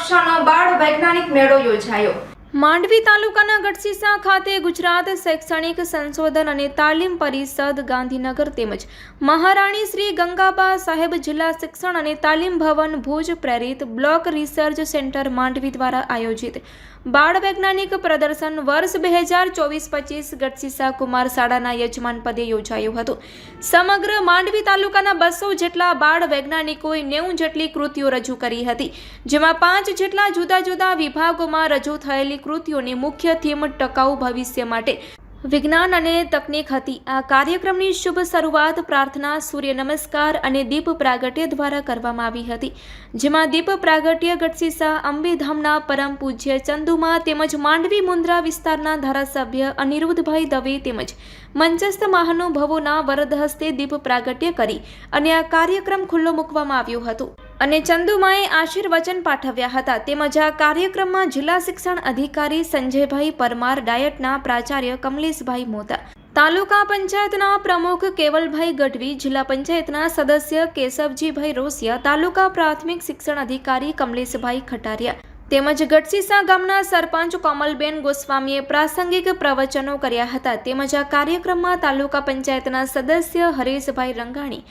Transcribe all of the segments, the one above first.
કક્ષાનો બાળ વૈજ્ઞાનિક મેળો યોજાયો. માંડવી તાલુકાના ગઢસીસા ખાતે ગુજરાત શૈક્ષણિક સંશોધન અને તાલીમ પરિષદ ગાંધીનગર તેમજ મહારાણી શ્રી ગંગાબા સાહેબ જિલ્લા શિક્ષણ અને તાલીમ ભવન ભુજ પ્રેરિત બ્લોક રિસર્ચ સેન્ટર માંડવી દ્વારા આયોજિત બાળ વૈજ્ઞાનિક પ્રદર્શન વર્ષ બે હજાર ચોવીસ પચીસ ગઢસીસા કુમાર શાળાના યજમાન પદે યોજાયું હતું. સમગ્ર માંડવી તાલુકાના બસો જેટલા બાળ વૈજ્ઞાનિકોએ નેવું જેટલી કૃતિઓ રજૂ કરી હતી, જેમાં પાંચ જેટલા જુદા જુદા વિભાગોમાં રજૂ થયેલી કૃતિઓની મુખ્ય થીમ ટકાઉ ભવિષ્ય માટે. વિજ્ઞાન અને તકનીક હતી. આ કાર્યક્રમની શુભ શરૂઆત પ્રાર્થના, સૂર્ય નમસ્કાર અને દીપ પ્રાગટ્ય દ્વારા કરવામાં આવી હતી. જેમાં દીપ પ્રાગટ્ય ગઢસીસા અંબેધામના પરમ પૂજ્ય ચંદુમા તેમજ માંડવી મુન્દ્રા વિસ્તારના ધારાસભ્ય અનિરુદ્ધભાઈ દવે તેમજ મંચસ્થ મહાનુભવોના વરદ હસ્તે દીપ પ્રાગટ્ય કરી અને આ કાર્યક્રમ ખુલ્લો મૂકવામાં આવ્યો હતો. અને ચંદુમાએ આશીર્વચન પાઠવ્યા હતા. તેમજ આ કાર્યક્રમમાં જિલ્લા શિક્ષણ અધિકારી સંજયભાઈ પરમાર, ડાયટના પ્રાચાર્ય કમલેશભાઈ મોતા, તાલુકા પંચાયતના પ્રમુખ કેવલભાઈ ગઢવી, જિલ્લા પંચાયતના સદસ્ય કેશવજીભાઈ રોસિયા, તાલુકા પ્રાથમિક શિક્ષણ અધિકારી કમલેશભાઈ ખટારિયા તેમજ ગઢસીસા ગામના સરપંચ કોમલબેન ગોસ્વામીએ પ્રાસંગિક પ્રવચનો કર્યા હતા. તેમજ આ કાર્યક્રમમાં તાલુકા પંચાયતના સદસ્ય હરેશભાઈ રંગાણી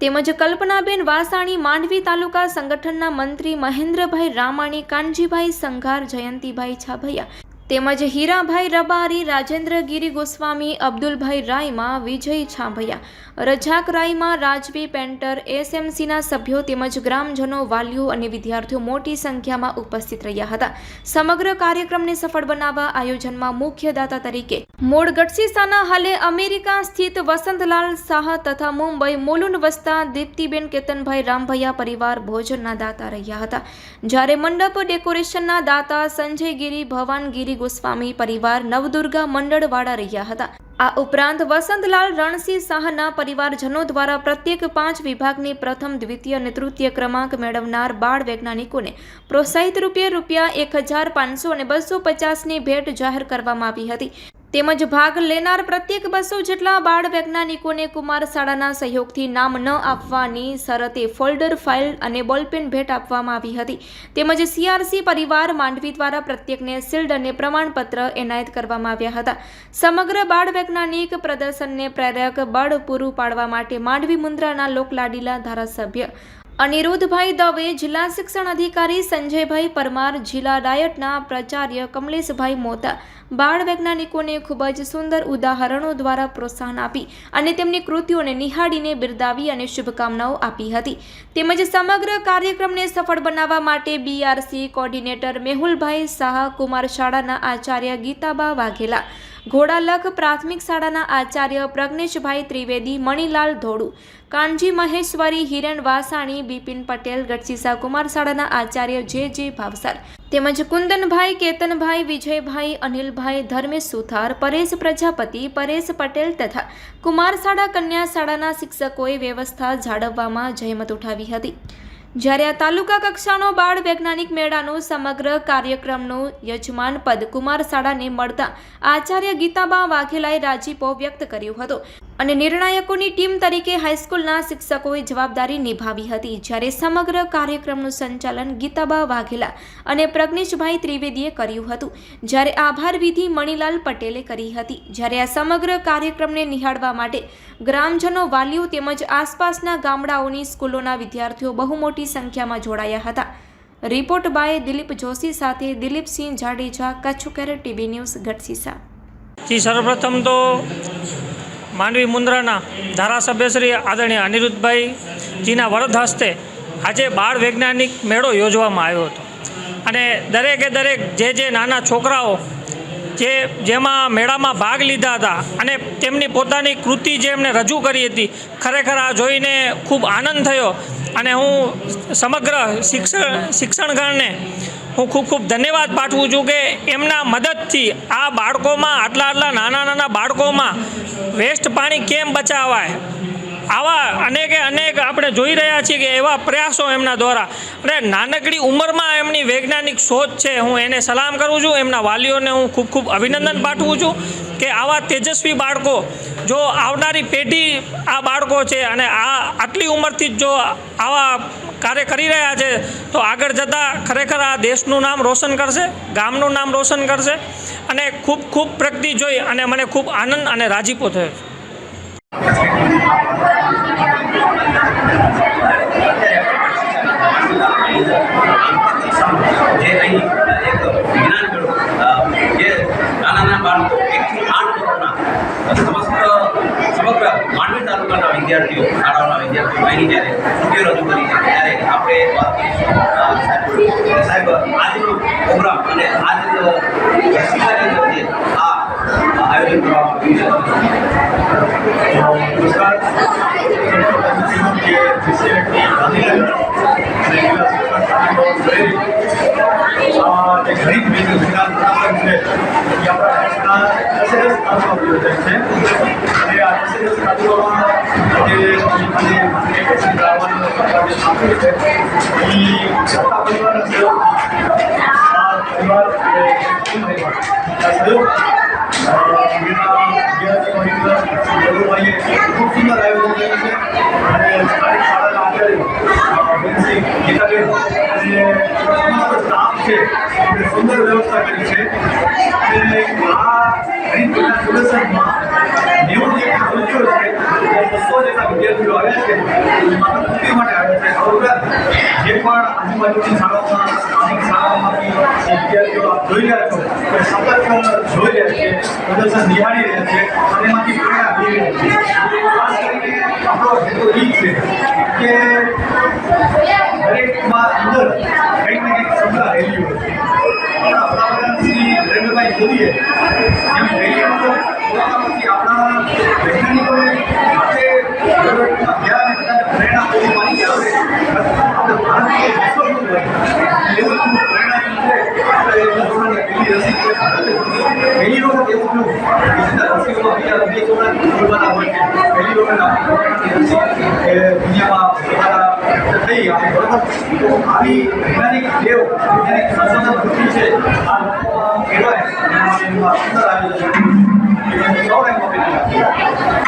તેમજ કલ્પનાબેન વાસાણી, માંડવી તાલુકા સંગઠનના મંત્રી મહેન્દ્રભાઈ રામાણી, કાનજીભાઈ સંઘાર, જયંતિભાઈ છાભૈયા તેમજ હીરાભાઈ રબારી, રાજેન્દ્ર ગિરી ગોસ્વામી, અબ્દુલભાઈ રાયમાં વિજય છાભૈયા. રજાક રાયમાં રાજવી પેન્ટર, એસએમસીના સભ્યો તેમજ ગ્રામજનો, વાલીઓ અને વિદ્યાર્થીઓ મોટી સંખ્યામાં ઉપસ્થિત રહ્યા હતા. સમગ્ર કાર્યક્રમને સફળ બનાવવા આયોજનમાં મુખ્ય દાતા તરીકે મૂળ ગઢસીસાના હાલે અમેરિકા સ્થિત વસંતલાલ શાહ તથા મુંબઈ મોલુન વસતા દીપ્તિબેન કેતનભાઈ રામભૈયા પરિવાર ભોજનના દાતા રહ્યા હતા. જ્યારે મંડપ ડેકોરેશનના દાતા સંજય ગીરી ભવાન ગીરી ગોસ્વામી પરિવાર નવદુર્ગા મંડળવાળા રહ્યા હતા. આ ઉપરાંત વસંતલાલ રણસિંહ શાહના પરિવારજનો દ્વારા પ્રત્યેક પાંચ વિભાગની પ્રથમ, દ્વિતીય અને તૃતીય ક્રમાંક મેળવનાર બાળ વૈજ્ઞાનિકોને પ્રોત્સાહિત રૂપે રૂપિયા એક હજાર પાંચસો અને બસો પચાસની ભેટ જાહેર કરવામાં આવી હતી. તેમજ ભાગ લેનાર પ્રત્યેક બસો જેટલા બાળ વૈજ્ઞાનિકોને કુમાર શાળાના સહયોગથી નામ ન આપવાની શરતે ફોલ્ડર ફાઇલ અને બોલપેન ભેટ આપવામાં આવી હતી. તેમજ સીઆરસી પરિવાર માંડવી દ્વારા પ્રત્યેકને શિલ્ડ અને પ્રમાણપત્ર એનાયત કરવામાં આવ્યા હતા. સમગ્ર બાળ વૈજ્ઞાનિક પ્રદર્શનને પ્રેરક બળ પૂરું પાડવા માટે માંડવી મુન્દ્રાના લોકલાડીલા ધારાસભ્ય અનિરુદ્ધભાઈ દવે જિલ્લા શિક્ષણ અધિકારી સંજયભાઈ પરમાર, જિલ્લા ડાયટના પ્રાચાર્ય કમલેશભાઈ મોતા, બાળ વૈજ્ઞાનિકોને ખૂબ જ સુંદર ઉદાહરણો દ્વારા પ્રોત્સાહન આપી અને તેમની કૃતિઓને નિહાળીને બિરદાવી અને શુભકામનાઓ આપી હતી. તેમજ સમગ્ર કાર્યક્રમને સફળ બનાવવા માટે બીઆરસી કોર્ડિનેટર મેહુલભાઈ શાહ કુમાર શાળાના આચાર્ય ગીતાબા વાઘેલા ઘોડાલખ પ્રાથમિક શાળાના આચાર્ય પ્રજ્ઞેશભાઈ ત્રિવેદી, મણિલાલ ધોળુ, કાનજી મહેશ્વરી હિરણ વાસાણી, બિપિન પટેલ ગઢસીસા કુમાર શાળાના આચાર્ય જે જે ભાવસાર. તેમજ કુંદનભાઈ, કેતનભાઈ, વિજયભાઈ, અનિલભાઈ, ધર્મેશ સુથાર, પરેશ પ્રજાપતિ, પરેશ પટેલ તથા કુમાર શાળા કન્યા શાળાના શિક્ષકોએ વ્યવસ્થા જાળવવામાં જહેમત ઉઠાવી હતી. જ્યારે આ તાલુકા કક્ષાનો બાળ વૈજ્ઞાનિક મેળાનો સમગ્ર કાર્યક્રમનું યજમાન પદ કુમાર શાળાને મળતા આચાર્ય ગીતાબા વાઘેલાએ રાજીપો વ્યક્ત કર્યો હતો અને નિર્ણાયકોની ટીમ તરીકે હાઈસ્કૂલના શિક્ષકોએ જવાબદારી નિભાવી હતી. જ્યારે સમગ્ર કાર્યક્રમનું સંચાલન ગીતાબા વાઘેલા અને પ્રજ્ઞેશભાઈ ત્રિવેદીએ કર્યું હતું. જ્યારે આભાર વિધિ મણિલાલ પટેલે કરી હતી. જ્યારે આ સમગ્ર કાર્યક્રમને નિહાળવા માટે ગ્રામજનો વાલીઓ તેમજ આસપાસના ગામડાઓની સ્કૂલોના વિદ્યાર્થીઓ બહુ મોટી સંખ્યામાં જોડાયા હતા. રિપોર્ટ બાય દિલીપ જોશી સાથે દિલીપસિંહ જાડેજા, કચ્છુકેર ટીવી ન્યૂઝ ગઢસીસા જી, સર્વપ્રથમ તો માંડવી મુન્દ્રાના ધારાસભ્ય શ્રી આદરણીય અનિરુદ્ધભાઈ જીના વરદ હસ્તે આજે બાળ વૈજ્ઞાનિક મેળો યોજવામાં આવ્યો હતો. અને દરેકે દરેક જે જે નાના છોકરાઓ જે જેમાં મેળામાં ભાગ લીધા હતા અને તેમની પોતાની કૃતિ જે એમણે રજૂ કરી હતી, ખરેખર આ જોઈને ખૂબ આનંદ થયો અને હું સમગ્ર શિક્ષણ શિક્ષણગણને હું ખૂબ ખૂબ ધન્યવાદ પાઠવું છું કે એમના મદદથી આ બાળકોમાં, આટલા આટલા નાના નાના બાળકોમાં વેસ્ટ પાણી કેમ બચાવાય? આવા અનેકે અનેક આપણે જોઈ રહ્યા છીએ કે એવા પ્રયાસો એમના દ્વારા. અને નાનકડી ઉંમરમાં એમની વૈજ્ઞાનિક શોધ છે, હું એને સલામ કરું છું. એમના વાલીઓને હું ખૂબ ખૂબ અભિનંદન પાઠવું છું કે આવા તેજસ્વી બાળકો, જો આવનારી પેઢી આ બાળકો છે અને આ આટલી ઉંમરથી જ આવા કાર્ય કરી રહ્યા છે, તો આગળ જતાં ખરેખર આ દેશનું નામ રોશન કરશે, ગામનું નામ રોશન કરશે અને ખૂબ ખૂબ પ્રગતિ જોઈ અને મને ખૂબ આનંદ અને રાજીપો થયો જે અહીં એક અ, જે નાના અહીં જ્યારે રજૂ કરી ત્યારે આપણે વાત કરીશું સાહેબ આજનો પ્રોગ્રામ અને આજનો આ આયોજન કરવામાં આવ્યું છે કે વિષયની ગાંધીનગર અને જિલ્લા શિક્ષણ પ્રેરિત આ જે ગણિત વિજ્ઞાન વિજ્ઞાન છે એ આપણા દેશના દસે દસ યોજાય છે અને આ દસે દસ તાલુકામાં જે પરિવાર આ સહયોગથી ખૂબ સુંદર આયોજન કર્યું છે અને સ્થાનિક શાળાના આચાર્ય બેનસિંહ ગીતાબેન અને સમસ્ત સ્ટાફ છે એમણે સુંદર વ્યવસ્થા કરી છે અને આ ગણિત વિજ્ઞાન પ્રદર્શનમાં નેવું જેટલી કૃતિઓ છે અને બસો જેટલા વિદ્યાર્થીઓ આવ્યા છે એ માત્ર કૃતિ માટે આવ્યા છે આ ઉપરાંત જે પણ આજુબાજુની શાળાઓમાં સ્થાનિક શાળાઓમાંથી વિદ્યાર્થીઓ આપ જોઈ રહ્યા છો કે સતત જોઈ રહ્યા છે, પ્રદર્શન નિહાળી રહ્યા છે અને એમાંથી પ્રેરણા લઈ રહ્યા છે. ખાસ કરીને આપણો હેતુ એ છે કે દરેકમાં અંદર કંઈક ને કંઈક ક્ષમતા રહેલી હોય છે. આપણા વડાપ્રધાન શ્રી નરેન્દ્રભાઈ મોદીએ એમ રેલી અંદર આપણા વૈજ્ઞાનિકોને માટે ડેવલપમેન્ટમાં ગયા અને બધાને પ્રેરણા પૂરી પાડી કે આપણે આપણે ભારતીય વિશ્વગુરુ હોય એવું જ પ્રેરણા છે આપણે એ લોકોને પહેલી વખત એવું થયું કે રસીઓમાં બીજા વિદેશોના બોલવાના હોય છે પહેલી વખત આપણી દુનિયામાં બોલવાના થઈ આપણે બરોબર તો આવી વૈજ્ઞાનિક દેવ વૈજ્ઞાનિક સંશોધન વૃત્તિ છે આ કહેવાય સુંદર આયોજન છે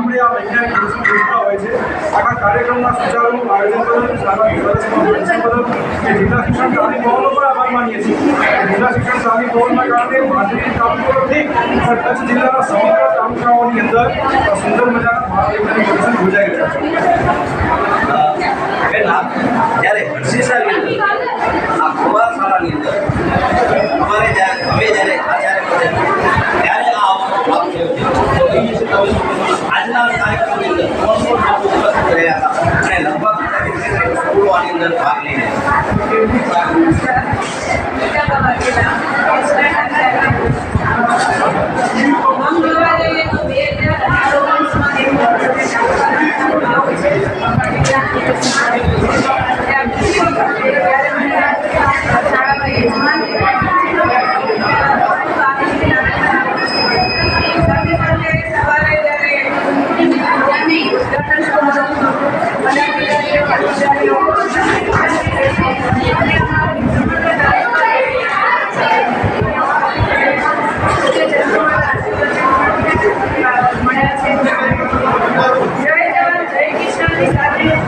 આપણે આ છે આખા કાર્યક્રમના સુચારુ આયોજન સારા કે જિલ્લા શિક્ષણ પ્રાણી પણ આભાર માનીએ છીએ જિલ્લા શિક્ષણ ભવનના કારણે ભારતીય તાલુકાઓથી પણ કચ્છ જિલ્લાના સમગ્ર તાલુકાઓની અંદર સુંદર મજાના ભારત વૈજ્ઞાનિક પ્રદર્શન યોજાઈ રહ્યા છે બેન જ્યારે હર્ષિસાની અંદર અંદર અમારે જ્યારે અમે જ્યારે આચાર્ય પદે ત્યારે રહ્યા અને લગભગ સ્કૂલો ભાગ લઈને.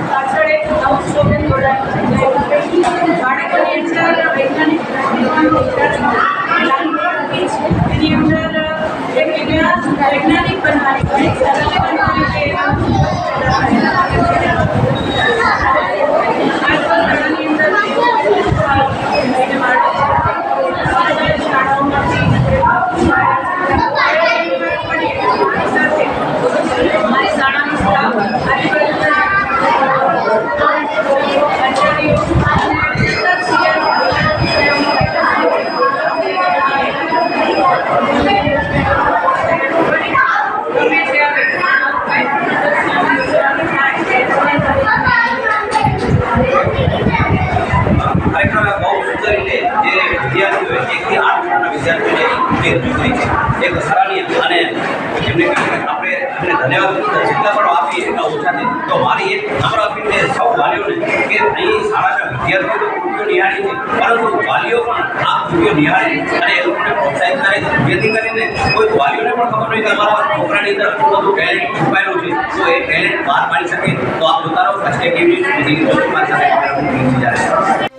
પાછળ એક નવું સ્લોગન જોડાયું બાળકોની અંદર વૈજ્ઞાનિક એની અંદર એક વૈજ્ઞાનિક બનવાની ઘણી સરળ બનવાની એક સરાહનીય અને એમને આપણે એમને ધન્યવાદ જેટલા પણ આપીએ એટલા ઓછા તો મારી એક નમ્ર અપીલને સૌ વાલીઓને કે અહીં શાળાના વિદ્યાર્થીઓ તો કૃતિઓ નિહાળી છે પરંતુ વાલીઓ પણ આ કૃતિઓ નિહાળી અને એ લોકોને પ્રોત્સાહિત કરે. જેથી કરીને કોઈ વાલીઓને પણ ખબર નહીં કે અમારા છોકરાની અંદર આટલું બધું ટેલેન્ટ છુપાયેલું છે. તો એ ટેલેન્ટ બહાર પાડી શકે. તો આપ જોતા રહો ફર્સ્ટ કેવી રીતે મારી